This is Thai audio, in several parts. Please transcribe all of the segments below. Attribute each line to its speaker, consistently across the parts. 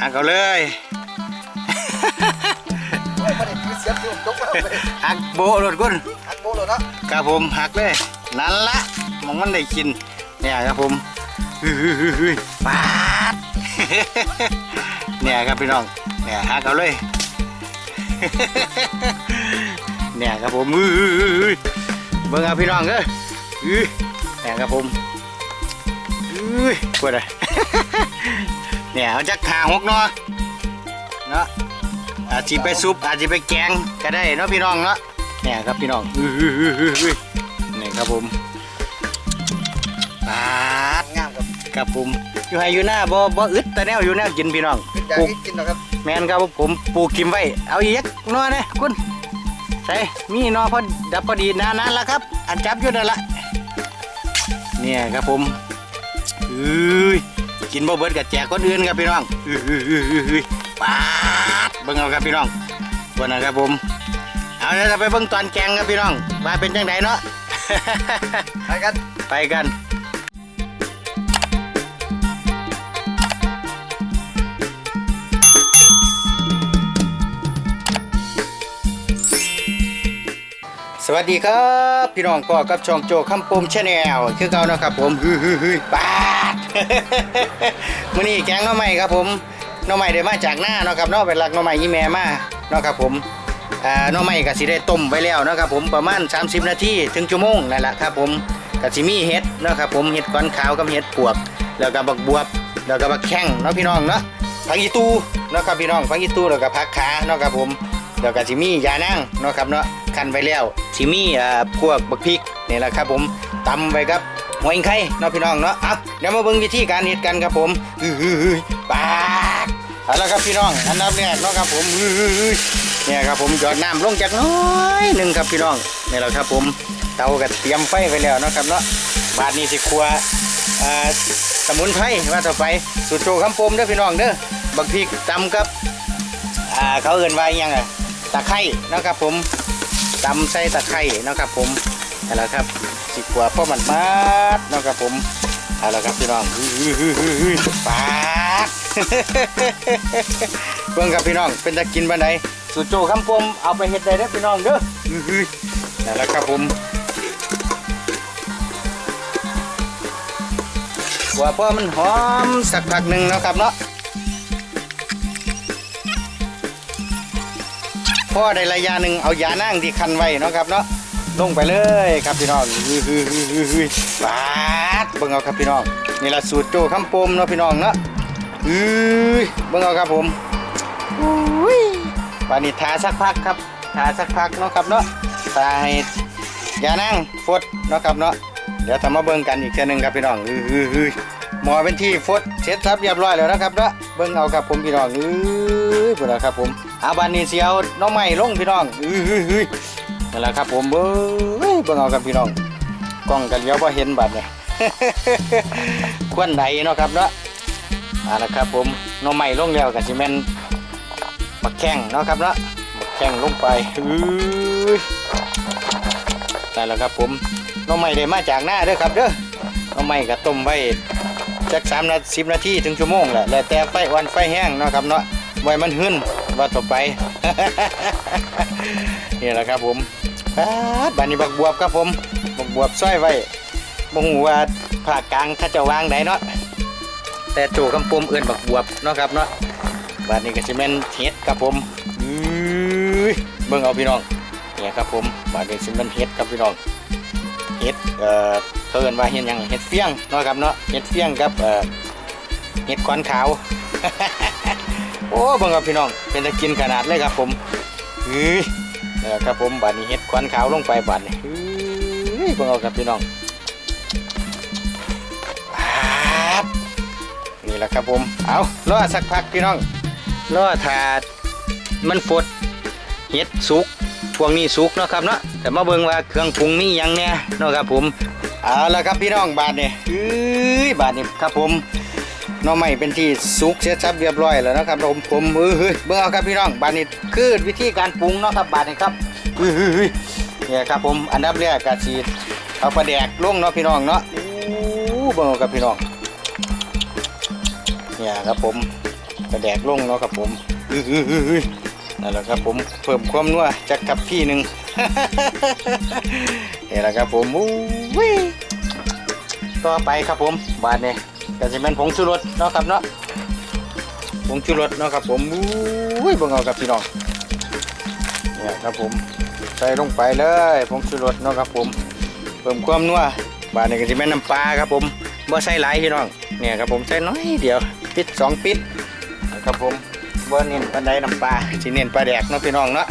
Speaker 1: หักเอาเลย
Speaker 2: โอ้ยมันนี่เสียบอยู่ตกแล้วเลย
Speaker 1: หักโบรถกุน
Speaker 2: หักโบเลยเนาะ
Speaker 1: ครับผมหักเลย นั่นละมองมันได้กิน เนี่ยครับผมฮึ่ยๆๆปาดเนี่ยครับพี่น้อง เนี่ยหักเอาเลยเนี่ยครับผมอื้อเบิ่งเอาพี่น้องเด้ออื้อเนี่ยครับผมอื้อปวดเลย เนี่ยเอาจักขาหกเนาะเนาะอาจจะไปซุปอาจจะไปแกงก็ได้เนาะพี่น้องเนาะเนี่ยครับพี่น้องอื้อนี่ครับผมปาด
Speaker 2: งามครับ
Speaker 1: ครับผมอยู่ให้อยู่หน้าบ่บ่อึดแต่แนวอยู่แนวกินพี่น้อง
Speaker 2: เป็นอย่าง
Speaker 1: ปลูก
Speaker 2: ที่กินนะครับ
Speaker 1: แมนครับผมปลูกกิมไว้เอาอีกหนอนะคุณใส่มีหนอพอดับพอดีนานๆแล้วครับ อันจับอยู่นั่นละเนี่ยครับผมเอ้ย กินบ่เบิดกับแจกคนอื่นครับพี่น้องเอ้ยปาดเบิ่งเอาครับพี่น้องบนนะครับผม เอาเดี๋ยวเราไปเบิ่งตอนแกงครับพี่น้องว่าเป็นจังไดเนาะ
Speaker 2: ไปกัน
Speaker 1: ไปกันสวัสดีครับ พี่น้องก็กับช่องโจคำปมชาแนลคือเก่านะครับผมฮึฮึฮึปาด มื้อนี้แกงหน่อไม้ครับผมหน่อไม้ได้มาจากหน้าเนาะครับเนาะเป็นหลักหน่อไม้ยี่แม่มาเนาะครับผมอ่าหน่อไม้ก็สิได้ต้มไว้แล้วเนาะครับผมประมาณ 30 นาทีถึงชั่วโมงนั่นแหละครับผมก็สิมีเห็ดเนาะครับผมเห็ดก้อนขาวกับเห็ดปวก แล้วก็บักบวบแล้วก็บักแข้งเนาะพี่น้องเนาะผักอีตูเนาะครับพี่น้องผักอีตูแล้วก็ผักขาเนาะครับผมแล้วก็สิมียานั่งเนาะครับเนาะคันไว้แล้วสิมีอ่าพวกบักพริกนี่แหละครับผมตำไว้ครับ หัวอิงไข่เนาะพี่น้องเนาะเอาเดี๋ยวมาเบิ่งวิธีการเฮ็ดกันครับผมอื้อปาดเอาละครับพี่น้องอันดับแรกเนาะครับผมอื้อๆเนี่ยครับผมหยอดน้ำลงจากน้อยหนึ่งครับพี่น้องนี่แหละครับผมเตาก็เตรียมไฟไว้แล้วเนาะครับเนาะบาดนี้สิครัวอ่าสมุนไพรว่าต่อไปสูตรโจคำปมเด้อพี่น้องเด้อบักพริกตำกับอ่าเขาเอื่นไว่าอิหยังไงตะไคร่นะครับผมตำใส่ตะไคร่นะครับผม นั่นแหละครับสิกว่าพ่อมันมาดนะครับผมเอาละครับพี่น้องอื้อหือหือหือปาดเบิ่งครับพี่น้องเป็นตะกินบันไดสุดโจคำปมเอาไปเฮ็ดได้เด้อพี่น้องเด้ออื้อหือนั่นแหละครับผมว่าพ่อมันหอมสักพักหนึ่งนะครับเนาะพ่อได้ระยะหนึ่งเอายานั่งที่คันไว้เนาะครับเนาะ ลงไปเลยครับพี่น้องฮือฮือฮือฮือฮือปาดเบิ่งเอาครับพี่น้องนี่ละสูตรโจคำปมเนาะพี่น้องเนาะอือเบิ่งเอาครับผมอุ้ยปานิทาสักพักครับทาสักพักเนาะครับเนาะทาให้ยานั่งฟดเนาะครับเนาะเดี๋ยวทำมาเบิ่งกันอีกเทื่หนึงครับพี่น้องฮือฮือฮือหมอเป็นที่ฟดเสร็จสับเรียบร้อยแล้วนะครับเนาะเบิ่งเอาครับผมพี่น้องอื้อเบิ่งเอาครับผมอาบานนี้เสียวน้องใหม่ลงพี่น้องอื้อฮือฮือ นั่แหละครับผมเบิ่งเบิ่งเอาครับพี่น้องกล้องกันเลี้ยวพอเห็นบัดเนี่ยควนใดเนาะครับเนาะเอาละครับผมน้องใหม่ลงแล้วก็สิแม่นบักแข้งเนาะครับเนาะบักแข้งลงไปอื้อนั่นแหละครับผมน้องใหม่ได้มาจากหน้าเด้อครับเด้อน้องใหม่ก็ต้มไว้จักสามนาทีสิบนาทีถึงชั่วโมงแหละแล้วแต่ไฟอ่อนไฟแห้งเนาะครับเนาะไว้มันหึ่นว่าต่อไปนี่แหละครับผม ปาดบานนี้บักบวบครับผมบักบวบซอยไว้บ่ฮู้ว่าภาคกลางเขาจะวางไดเนาะแต่โจคำปมเอื่นบักบวบเนาะครับเนาะบานนี้ก็สิแม่นเห็ดครับผมอื้อเบิ่งเอาพี่น้องเนี่ยครับผมบานนี้สิแม่นเห็ดครับพี่น้องเห็ดเอ่อเขาเอิ้นว่าเห็ดยังเห็ดเฟี้ยงเนาะครับเนาะเห็ดเฟี้ยงกับเอ่อเห็ดขวานขาวโอ้เบิ่งครับพี่น้องเป็นตะกินขนาดเลยครับผมเฮ้ย นะครับผมบัดนี้เห็ดขวานขาวลงไปบัดนี้เฮ้ยเบิ่งเอาครับพี่น้องนี่แหละครับผม เอารอสักพักพี่น้องรอถาดมันฟดเห็ดสุกพวกนี้สุกเนาะครับเนาะแต่มาเบิ่งว่าเครื่องปรุงมีหยังเนี่ยเนาะครับผม เอาละครับพี่น้องบาทนี่เอ้ยบาทนี่ครับผม น้องใหม่เป็นที่สุกเสร็จสับเรียบร้อยแล้วนะครับผมผมเออเฮ้ยเบิ่งเอครับพี่น้องบานี้คือวิธีการปรุงเนาะครับบานี้ครับเฮ้ยเฮ้ยเนี่ยครับผมอันดับแรกก็สิเอาปลาแดกลงเนาะพี่น้องเนาะอู้เบิ่งเอาครับพี่น้องเนี่ยครับผมกระแดกลงเนาะครับผมอื้ออหือหือนั่นแหละครับผมเพิ่มความนัวจากกับพี่หนึ่งนี่แหละครับผมอุ้ต่อไปครับผมบาทนี่ ก็จะเป็นผงชูรสเนาะครับเนาะผงชูรสเนาะครับ ผมอุ้ยบิ่งเอาครับพี่น้องเนี่ยครับผมใส่ลงไปเลยผงชูรสเนาะครับ ผมเพิ่มความนัวบาทนี่ก็จะเป็นน้ำปลาครับ ผมบ่ใส่หลายพี่น้องเนี่ยครับผมใส่น้อยเดียวปิดสองปิดนะครับผมบ่เน้นปานใดน้ำปลาสิเน้นปลาแดกเนาะพี่น้องเนาะ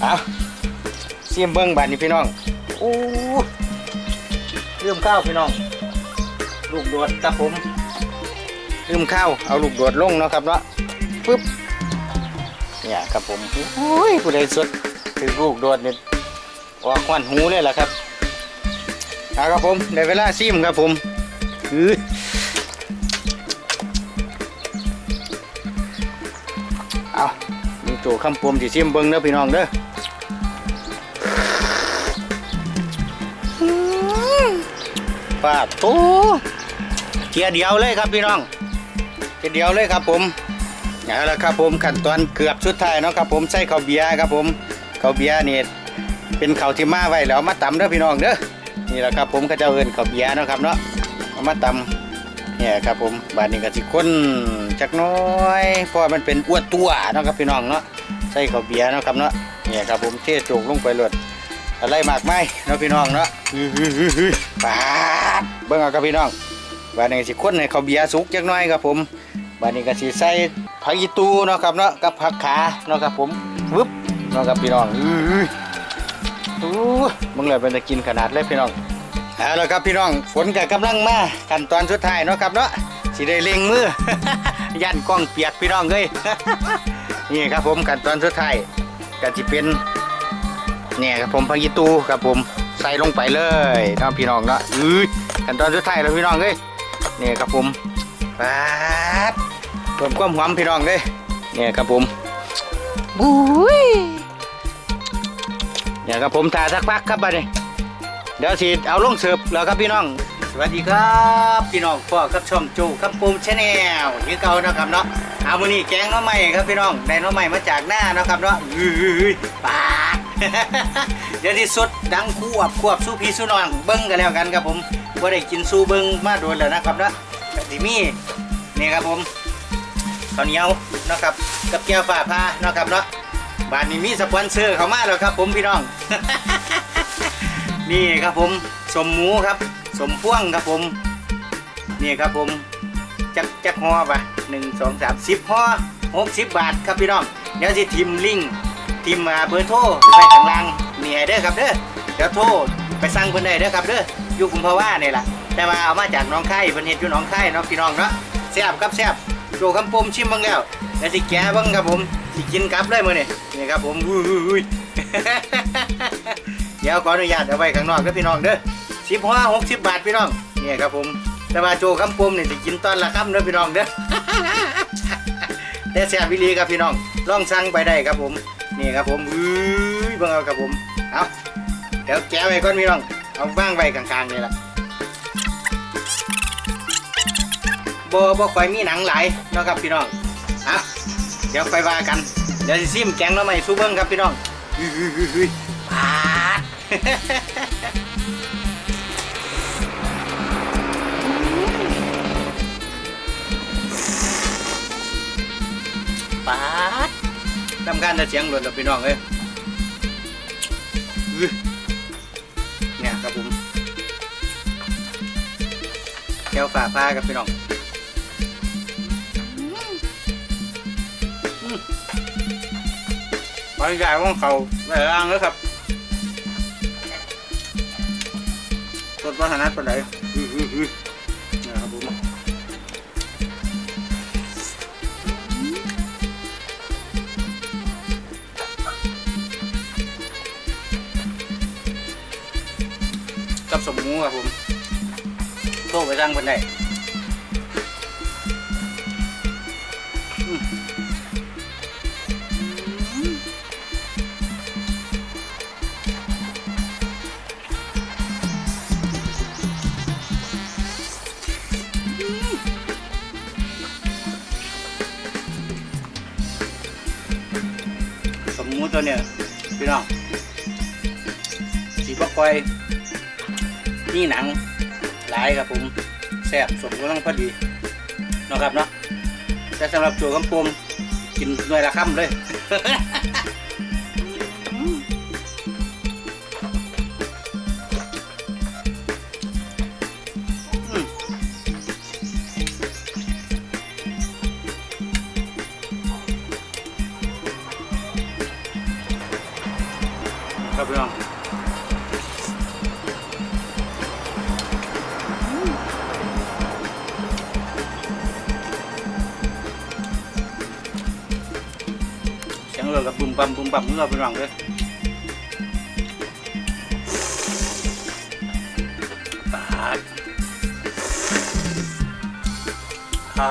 Speaker 1: เอาซีมเบิ้งบานนี้พี่น้องอู้ลืมข้าวพี่น้อง ลูกโดดครับผม ลืมข้าวเอาลูกโดดลงเนาะครับเนาะปึ๊บเนี่ยครับผมโอ้ยผู้ใดสดถือลูกโดดเนี่ยออกควันหูเลยล่ะครับเอาครับผมได้เวลาซีมครับผมคือเอามีโจคำปมที่ซีมเบิ้งเด้อพี่น้องเด้อปาดโตเทียเดียวเลยครับพี่น้อง เทียเดียวเลยครับผมเอาละครับผมขั้นตอนเกือบสุดไทยเนาะครับผมใส่ข้าวเบียร์ครับผมข้าวเบียร์นี่เป็นข้าวที่มาไว้แล้วมาตำเด้อพี่น้องเด้อนี่แหละครับผมก็จะเอินข้าวเบียร์เนาะครับเนาะเอามาตำเนี่ยครับผมบานนี้ก็สิข้นจักน้อยเพราะมันเป็นอ้วนตัวเนาะครับพี่น้องเนาะใส่ข้าวเบียร์เนาะครับเนาะเนี่ยครับผมเทโจกลงไปเลยอะไรมากไหมเนาะพี่น้องเนาะอื้อหือหือหือปาดเบิ่งเอาครับพี่น้องบานนี้สิคนให้เขาวเบียร์สุกจักน่อยครับผม บานนี้ก็สิใส่ผักอีตูเนาะครับเนาะกับผักขาเนาะครับผมวึบเนาะครับพี่น้องอื้อหืออู้มึงเลยเป็นตะกินขนาดเลยพี่น้องเอาละครับพี่น้องฝนก็กำลังมาขั้นตอนสุดท้ายเนาะครับเนาะสิได้เล็งมือ ยันกล้องเปียกพี่น้องเอ้ยนี่ครับผมขั้นตอนสุดท้ายก็สิเป็นเนี่ยครับผมพังยีตูครับผมใส่ลงไปเลยน้องพี่น้องเนาะอื้อขั้นตอนสุดท้ายแล้วพี่น้องเอ้ยนี่ครับผมป๊าด เพิ่มความหอมพี่น้องเลยเนี่ยครับผมบุ้ยเนี่ยครับผมทาสักพักครับบัดนี้เดี๋ยวสิเอาลงเสิร์ฟแล้วครับพี่น้อง สวัสดีครับพี่น้องพ่อกับช่องจูครับผมชาแนลยี่เก่านะครับเนาะเอามื้อนี้แกงหน้อใหม่ครับพี่น้องได้หน้อใหม่มาจากหน้าเนาะครับเนาะอื้อปาดเดี๋ยวที่สุดดังควบควบสู้พี่สู้น้องเบิ้งกันแล้วกันครับผมว่าได้กินสู้เบิ้งมาโดนแล้วนะครับเนาะแต่ที่มีนี่ครับผม ข้าวเหนียวนะครับ กับแก้วฝ่าผ้าเนาะครับเนาะบ้านนี้มีสปอนเซอร์เข้ามาแล้วครับ ผมพี่น้อง นี่ครับผมสมหมูครับ สมพ่วงครับผม นี่ครับผมจักจักห่อปะหนึ่งสองสามสิบห่อหกสิบบาทครับพี่น้องเดี๋ยวสิทิมลิงทิมมาเบอร์โทรไปข้างล่างนี่ให้เด้อครับเด้อเดี๋ยวโทรไปสั่งเพิ่นได้เด้อครับเด้ออยู่กุมภาวะนี่แหละแต่ว่าเอามาจากน้องไข่เพิ่นเฮ็ดอยู่น้องไข่เนาะพี่น้องเนาะแซ่บครับแซ่บ โจคำปมชิมบ้างแล้วเดี๋ยวสิแกะบ้างครับผมสิกินกลับเลยมื้อนี้นี่ครับผมอุ้ย เดี๋ยวขออนุญาตเอาไว้ข้างนอกเด้อพี่น้องเด้อสิบห้าหกสิบบาทพี่น้องนี่ครับผม แต่ว่าโจคำปมเนี่ยสิกินตอนละคำเด้อพี่น้องเด้อ แต่แซ่บวิลีครับพี่น้องลองสั่งไปได้ครับผมนี่ครับผมอุ้ยเบิ่งเอาครับผมเอาเดี๋ยวแกะไว้ก่อนพี่น้องเอาว่างไว้กลางๆนี่แหละ บ่บ่ค่อยมีหนังหลายเนาะครับพี่น้องเอาเดี๋ยวไปว่ากัน เดี๋ยวสิซิมแกงหน้ำใหม่สู้เบิ่งครับพี่น้องอุ้ยอุ้ยอุ้ยอุ้ยปาดปาดทำการแต่เสียงหลุดแล้วพี่น้องเอ้ยอื้อเนี่ยครับผมแก้วฝ่าฟ้าครับพี่น้อง บรรยากาศของเขาแรงล่างเลยครับสดวัฒนัดปานไหนอื้ออืออือนี่ครับผมกับสมมูครับผมโทรไปสั่งคนได้ ตัวเนี้ยพี่น้องสีบกอยนี่หนังหลายครับผมแซ่บสมกำลังพอดีนะครับเนาะแต่สำหรับโจกำปมกินหน่วยละคำเลย บบุ้มปั๊มบุ้มปั๊มนี่เราพี่น้องเลยปาดอ่า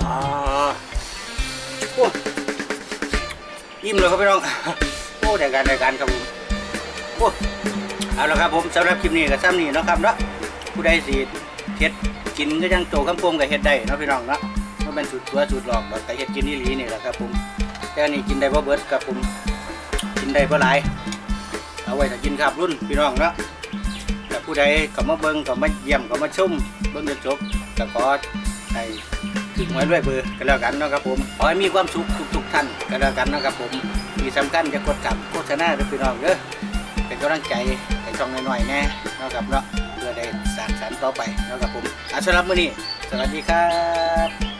Speaker 1: อ่าโอ้อิ่มเลยครับพี่น้อง โอ้แต่การแต่การครับผมโอ้ เอาละครับผมสำหรับคลิปนี้ก็ซ้ำนี่เนาะครับเนาะผู้ใดสิเฮ็ดกินก็ยังโตคำโปมกับเฮ็ดได้เนาะพี่น้องเนาะมันเป็นสูตรตัวสูตรหลอกแบบแต่เฮ็ดกินนี่หลีนี่แหละครับผมแต่นี้กินได้บ่เบิดครับผมกินได้บ่หลายเอาไว้ถ้ากินครับรุ่นพี่น้องเนาะแต่ผู้ใดก็มาเบิ่งก็มาเยี่ยมก็มาชมเบิ่งจนจบก็ขอให้ถึงไว้ด้วยเบอร์กันแล้วกันนะครับผมขอให้มีความสุขทุกๆท่านกันแล้วกันนะครับผมที่สำคัญจะกดกับโฆษณาเด้อพี่น้องเด้อเป็นกำลังใจ ช่องหน่อยๆแน่เนาะครับเนาะเพื่อได้สานสันต่อไปเนาะครับผมอะสำหรับมื้อนี้สวัสดีครับ